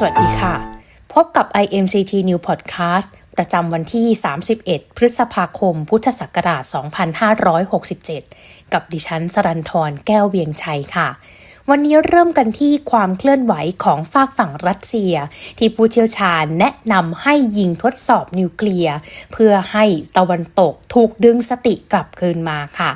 สวัสดีค่ะ พบกับ IMCT New Podcast ประจำวันที่ 31 พฤษภาคม พุทธศักราช 2567 กับดิฉันสรันทรแก้วเวียงชัยค่ะ วันนี้เริ่มกันที่ความเคลื่อนไหวของฝากฝั่งรัสเซีย ที่ผู้เชี่ยวชาญแนะนำให้ยิงทดสอบนิวเคลียร์ เพื่อให้ตะวันตกถูกดึงสติกลับคืนมาค่ะ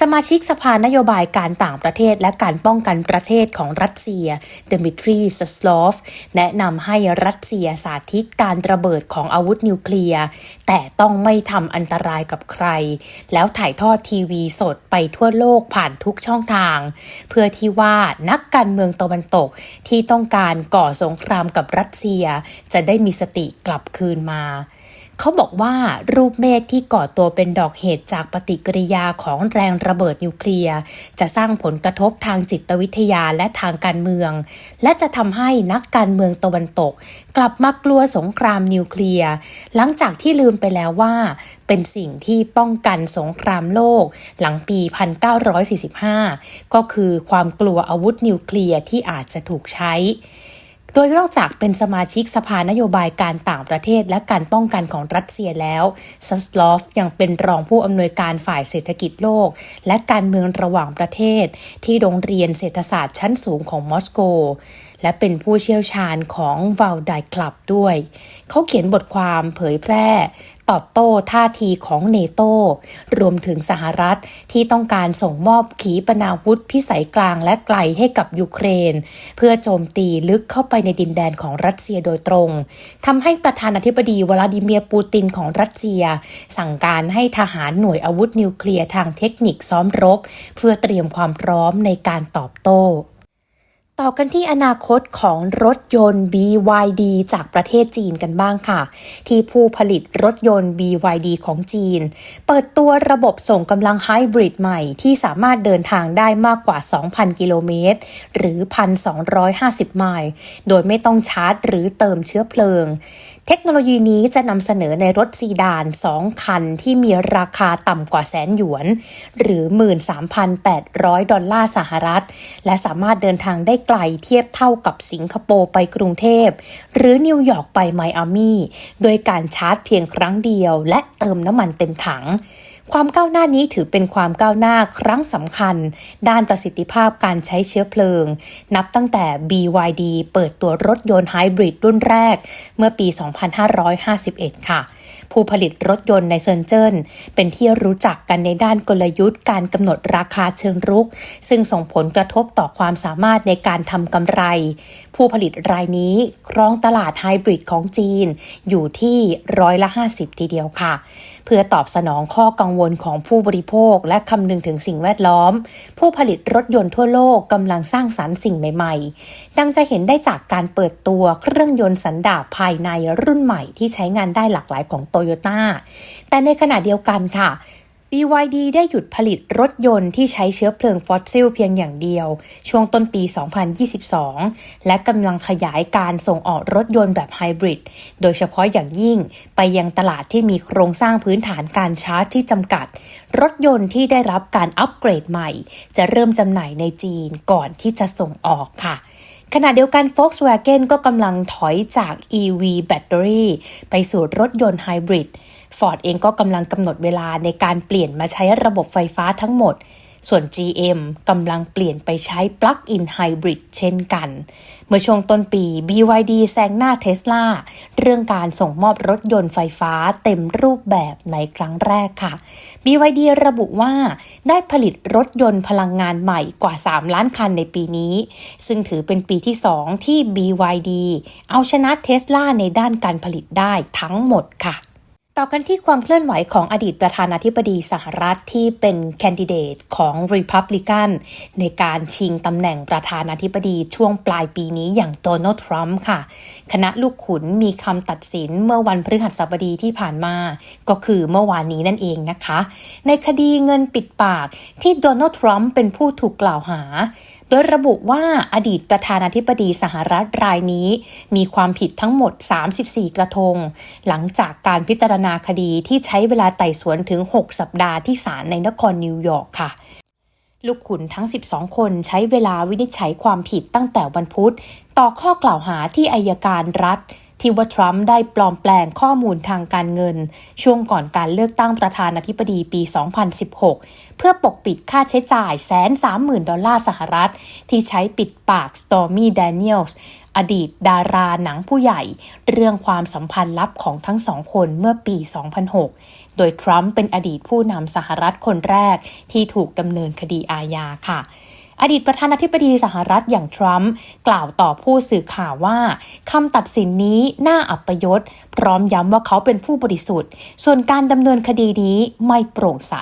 สมาชิกสภานโยบายการต่างประเทศและการป้องกันประเทศของรัสเซียเดมิทรีสสลอฟแนะนำให้รัสเซียสาธิตการระเบิดของอาวุธนิวเคลียร์ แต่ต้องไม่ทำอันตรายกับใคร แล้วถ่ายทอดทีวีสดไปทั่วโลกผ่านทุกช่องทาง เพื่อที่ว่านักการเมืองตะวันตกที่ต้องการก่อสงครามกับรัสเซีย จะได้มีสติกลับคืนมา เขาบอกว่ารูปเมฆที่ก่อตัวเป็นดอกเหตุจากปฏิกิริยาของแรงระเบิดนิวเคลียร์ จะสร้างผลกระทบทางจิตวิทยาและทางการเมือง และจะทำให้นักการเมืองตะวันตก กลับมากลัวสงครามนิวเคลียร์ หลังจากที่ลืมไปแล้วว่า เป็นสิ่งที่ป้องกันสงครามโลก หลังปี 1945 ก็คือความกลัวอาวุธนิวเคลียร์ที่อาจจะถูกใช้ โดยนอกจากเป็นสมาชิกสภานโยบายการต่างประเทศและการป้องกันของรัสเซียแล้วซัสลอฟยังเป็นรองผู้อำนวยการฝ่ายเศรษฐกิจโลก และการเมืองระหว่างประเทศ ที่โรงเรียนเศรษฐศาสตร์ชั้นสูงของมอสโก และเป็นผู้เชี่ยวชาญของวาลไดคลับด้วย เขาเขียนบทความเผยแพร่ ตอบโต้ท่าทีของเนโตรวมถึงสหรัฐที่ต้องการส่งมอบขีปนาวุธพิสัยกลางและไกลให้กับยูเครน เพื่อโจมตีลึกเข้าไปในดินแดนของรัสเซียโดยตรงทำให้ประธานาธิบดีวลาดิเมียร์ปูตินของรัสเซีย สั่งการให้ทหารหน่วยอาวุธนิวเคลียร์ทางเทคนิคซ้อมรบ เพื่อเตรียมความพร้อมในการตอบโต้ ต่อกันที่อนาคตของรถยนต์ BYD จากประเทศจีนกันบ้างค่ะ ที่ผู้ผลิตรถยนต์ BYD ของจีน เปิดตัวระบบส่งกำลังไฮบริดใหม่ที่สามารถเดินทางได้มากกว่า 2,000 กิโลเมตร หรือ 1,250 ไมล์ โดยไม่ต้องชาร์จหรือเติมเชื้อเพลิง เทคโนโลยีนี้จะนำเสนอในรถซีดาน 2 คันที่มีราคาต่ำกว่าแสนหยวน หรือ 13,800 ดอลลาร์สหรัฐ และสามารถเดินทางได้ไกลเทียบเท่ากับสิงคโปร์ไปกรุงเทพ หรือนิวยอร์กไปไมอามี่โดยการชาร์จเพียงครั้งเดียว และเติมน้ำมันเต็มถัง ความก้าวหน้านี้ถือเป็นความก้าวหน้าครั้งสำคัญ ด้านประสิทธิภาพการใช้เชื้อเพลิง นับตั้งแต่ BYD เปิดตัวรถยนต์ไฮบริดรุ่นแรก เมื่อปี 2551 ค่ะ ผู้ผลิตรถยนต์ในเซินเจิ้นเป็นที่รู้จักกันในด้านกลยุทธ์การกำหนดราคาเชิงรุก ซึ่งส่งผลกระทบต่อความสามารถในการทำกำไร ผู้ผลิตรายนี้ครองตลาดไฮบริดของจีน อยู่ที่ร้อยละ 50 ทีเดียวค่ะ เพื่อตอบสนองข้อกังวลของผู้บริโภคและคำนึงถึงสิ่งแวดล้อม ผู้ผลิตรถยนต์ทั่วโลกกำลังสร้างสารรค์สิ่งใหม่ ๆ ดังจะเห็นได้จากการเปิดตัวเครื่องยนต์สันดาปภายในรุ่นใหม่ที่ใช้งานได้หลากหลายของโยต้าแต่ในขณะเดียวกันค่ะ BYD ได้หยุดผลิตรถยนต์ที่ใช้เชื้อเพลิงฟอสซิลเพียงอย่างเดียว ช่วงต้นปี 2022 และกำลังขยายการส่งออกรถยนต์แบบไฮบริด โดยเฉพาะอย่างยิ่งไปยังตลาดที่มีโครงสร้างพื้นฐานการชาร์จที่จำกัด รถยนต์ที่ได้รับการอัปเกรดใหม่ จะเริ่มจำหน่ายในจีนก่อนที่จะส่งออกค่ะ ขณะเดียวกัน Volkswagen ก็กำลังถอยจาก EV แบตเตอรี่ ไปสู่รถยนต์ไฮบริด Ford เองก็กำลังกำหนดเวลาในการเปลี่ยนมาใช้ระบบไฟฟ้าทั้งหมด ส่วน GM กำลังเปลี่ยนไปใช้ Plug-in Hybrid เช่นกัน เมื่อช่วงต้นปี BYD แซงหน้าเทสลาเรื่องการส่งมอบรถยนต์ไฟฟ้าเต็มรูปแบบในครั้งแรกค่ะ BYD ระบุว่าได้ผลิตรถยนต์พลังงานใหม่กว่า 3 ล้านคันในปีนี้ ซึ่งถือเป็นปีที่ 2 ที่ BYD เอาชนะเทสลาในด้านการผลิตได้ทั้งหมดค่ะ ต่อกันที่ความเคลื่อนไหวของอดีตประธานาธิบดีสหรัฐที่เป็นแคนดิเดตของ Republican ในการชิงตำแหน่งประธานาธิบดีช่วงปลายปีนี้อย่างโดนัลด์ทรัมป์ค่ะ คณะลูกขุนมีคำตัดสินเมื่อวันพฤหัสบดีที่ผ่านมา ก็คือเมื่อวานนี้นั่นเองนะคะ ในคดีเงินปิดปากที่โดนัลด์ทรัมป์เป็นผู้ถูกกล่าวหาโดยระบุว่าอดีตประธานาธิบดีสหรัฐรายนี้ มีความผิดทั้งหมด 34 กระทง หลังจากการพิจารณาคดีที่ใช้เวลาไต่สวนถึง 6 สัปดาห์ที่ศาลในนครนิวยอร์กค่ะ ลูกขุนทั้ง 12 คนใช้เวลาวินิจฉัยความผิดตั้งแต่วันพุธ ต่อข้อกล่าวหาที่อายการรัฐ ที่ว่าทรัมป์ได้ปลอมแปลงข้อมูลทางการเงิน ช่วงก่อนการเลือกตั้งประธานาธิบดีปี 2016 เพื่อปกปิดค่าใช้จ่ายแสนสามหมื่นดอลลาร์สหรัฐ ที่ใช้ปิดปาก Stormy Daniels อดีตดาราหนังผู้ใหญ่ เรื่องความสัมพันธ์ลับของทั้งสองคนเมื่อปี 2006 โดยทรัมป์เป็นอดีตผู้นำสหรัฐคนแรกที่ถูกดำเนินคดีอาญาค่ะ อดีตประธานาธิบดีสหรัฐอย่างทรัมป์กล่าวต่อผู้สื่อข่าวว่าคำตัดสินนี้น่าอัปยศพร้อมย้ำว่าเขาเป็นผู้บริสุทธิ์ ส่วนการดำเนินคดีนี้ไม่โปร่งใส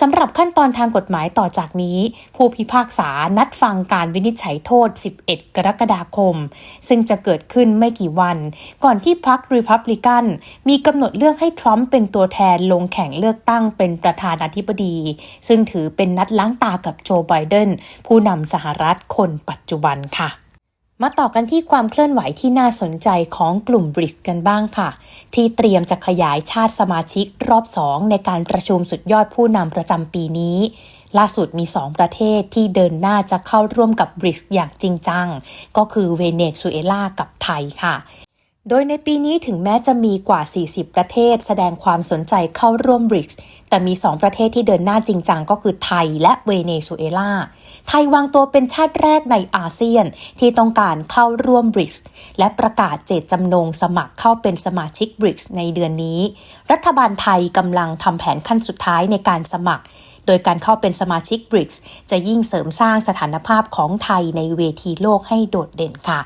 สำหรับขั้นตอนทางกฎหมายต่อจากนี้ ผู้พิพากษานัดฟังการวินิจฉัยโทษ 11 กรกฎาคม ซึ่งจะเกิดขึ้นไม่กี่วัน ก่อนที่พรรครีพับลิกัน มีกำหนดเลือกให้ทรัมป์เป็นตัวแทนลงแข่งเลือกตั้งเป็นประธานาธิบดี ซึ่งถือเป็นนัดล้างตากับโจไบเดนผู้นำสหรัฐคนปัจจุบันค่ะ มาต่อกันที่ความเคลื่อนไหวที่น่าสนใจของกลุ่มบริกกันบ้างค่ะ ที่เตรียมจะขยายชาติสมาชิกรอบสองในการประชุมสุดยอดผู้นำประจำปีนี้ ล่าสุดมี 2 ประเทศที่เดินหน้าจะเข้าร่วมกับบริกอย่างจริงจัง ก็คือเวเนซุเอลากับไทยค่ะ โดยในปีนี้ถึงแม้จะมีกว่า 40 ประเทศ แสดงความสนใจเข้าร่วมบริกแต่มี 2 ประเทศที่เดินหน้าจริงจังก็คือไทยและเวเนซุเอลา ไทยวางตัวเป็นชาติแรกในอาเซียนที่ต้องการเข้าร่วมบริกและประกาศเจตจำนงสมัครเข้าเป็นสมาชิกบริกในเดือนนี้ รัฐบาลไทยกำลังทำแผนขั้นสุดท้ายในการสมัครโดยการเข้าเป็นสมาชิกบริกจะยิ่งเสริมสร้างสถานภาพของไทยในเวทีโลกให้โดดเด่นค่ะ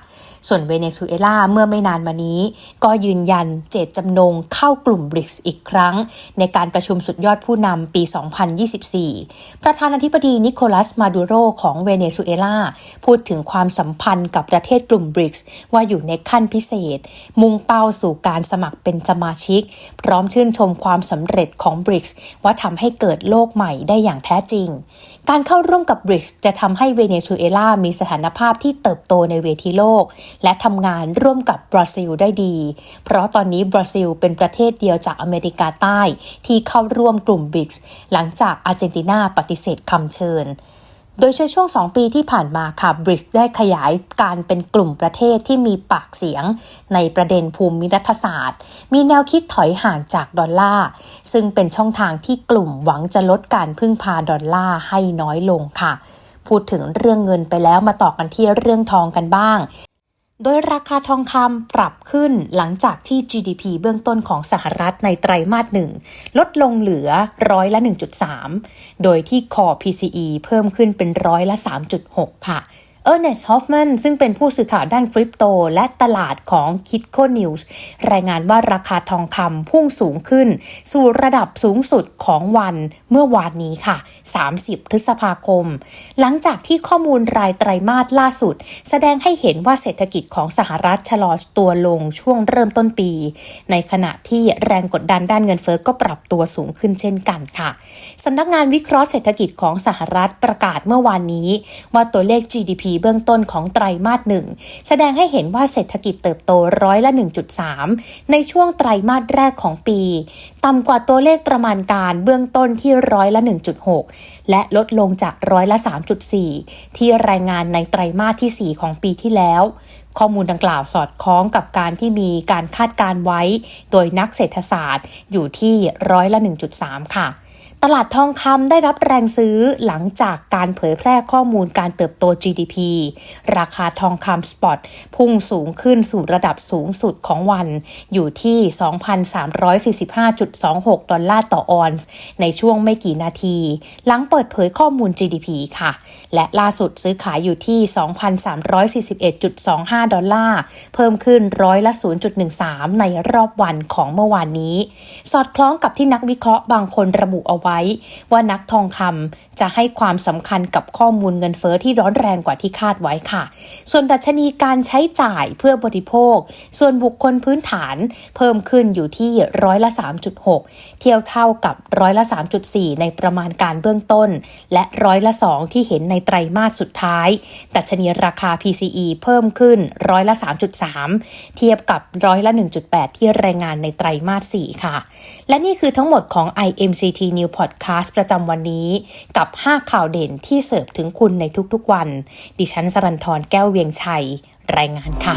ส่วนเวเนซุเอลาเมื่อไม่นานมานี้ ก็ยืนยันเจตจำนงเข้ากลุ่มบริกส์อีกครั้ง ในการประชุมสุดยอดผู้นำปี 2024 ประธานาธิบดีนิโคลัสมาดูโรของเวเนซุเอลาพูดถึงความสัมพันธ์กับประเทศกลุ่มบริกส์ว่าอยู่ในขั้นพิเศษ มุ่งเป้าสู่การสมัครเป็นสมาชิก พร้อมชื่นชมความสำเร็จของบริกส์ว่าทำให้เกิดโลกใหม่ได้อย่างแท้จริง การเข้าร่วมกับบริกส์จะทำให้เวเนซุเอลามีสถานภาพที่เติบโตในเวทีโลกและทำงานร่วมกับบราซิลได้ดี เพราะตอนนี้บราซิลเป็นประเทศเดียวจากอเมริกาใต้ ที่เข้าร่วมกลุ่มบิกหลังจากอาร์เจนตินาปฏิเสธคำเชิญโดยช่วง 2 ปีที่ผ่านมาค่ะบริกได้ขยายการเป็นกลุ่มประเทศที่มีปากเสียง ในประเด็นภูมิรัฐศาสตร์ มีแนวคิดถอยห่างจากดอลลาร์ ซึ่งเป็นช่องทางที่กลุ่มหวังจะลดการพึ่งพาดอลลาร์ให้น้อยลงค่ะ พูดถึงเรื่องเงินไปแล้วมาต่อกันที่เรื่องทองกันบ้าง โดยราคาทองคำปรับขึ้นหลังจากที่ GDP เบื้องต้นของสหรัฐในไตรมาสหนึ่งลดลงเหลือร้อยละ 1.3 โดยที่คอ PCE เพิ่มขึ้นเป็นร้อยละ 3.6 ค่ะ เออร์เนสต์ฮอฟแมนซึ่งเป็นผู้สื่อข่าวด้านคริปโต และตลาดของ Kitco News รายงานว่าราคาทองคำพุ่งสูงขึ้น สู่ระดับสูงสุดของวันเมื่อวานนี้ค่ะ 30 พฤษภาคม หลังจากที่ข้อมูลรายไตรมาสล่าสุด แสดงให้เห็นว่าเศรษฐกิจของสหรัฐชะลอตัวลงช่วงเริ่มต้นปี ในขณะที่แรงกดดันด้านเงินเฟอ้อก็ปรับตัวสูงขึ้นเช่นกันค่ะสำนักงานวิเคราะห์เศรษฐกิจของสหรัฐประกาศเมื่อวานนี้ ว่าตัวเลข GDP เบื้องต้นของไตรมาสหนึ่งแสดงให้เห็นว่าเศรษฐกิจเติบโตร้อยละ 1.3 ในช่วงไตรมาสแรกของปี ต่ำกว่าตัวเลขประมาณการเบื้องต้นที่ร้อยละ 1.6 และลดลงจากร้อยละ 3.4 ที่รายงานในไตรมาสที่ 4 ของปีที่แล้วข้อมูลดังกล่าวสอดคล้องกับการที่มีการคาดการไว้ โดยนักเศรษฐศาสตร์อยู่ที่ร้อยละ 1.3 ค่ะ ตลาดทองคำได้รับแรงซื้อหลังจากการเผยแพร่ข้อมูลการเติบโต GDP ราคาทองคำสปอตพุ่งสูงขึ้นสู่ระดับสูงสุดของวัน อยู่ที่ 2,345.26 ดอลลาร์ต่อออนซ์ ในช่วงไม่กี่นาที หลังเปิดเผยข้อมูล GDP ค่ะ และล่าสุดซื้อขายอยู่ที่ 2,341.25 ดอลลาร์ เพิ่มขึ้นร้อยละ 0.13 ในรอบวันของเมื่อวานนี้ สอดคล้องกับที่นักวิเคราะห์บางคนระบุเอาไว้ว่านักทองคำจะให้ความสำคัญกับข้อมูลเงินเฟอ้อที่ร้อนแรงกว่าที่คาดไว้ค่ะ ส่วนดัชนีการใช้จ่ายเพื่อบริโภค ส่วนบุคคลพื้นฐานเพิ่มขึ้นอยู่ที่ร้อยละ 3.6 เทียวเท่ากับร้อยละ 3.4 ในประมาณการเบื้องต้น และร้อยละ 2 ที่เห็นในไตรมาสสุดท้าย ดัชนีราคา PCE เพิ่มขึ้นร้อยละ 3.3 เทียบกับร้อยละ 1.8 ที่รายงานในไตรมาส 4 ค่ะ และนี่คือทั้งหมดของ IMCT New Point อดคาสต์ประจำวันนี้ กับ 5 ข่าวเด่นที่เสิร์ฟถึงคุณในทุกๆวัน ดิฉันสรันทรแก้วเวียงชัย รายงานค่ะ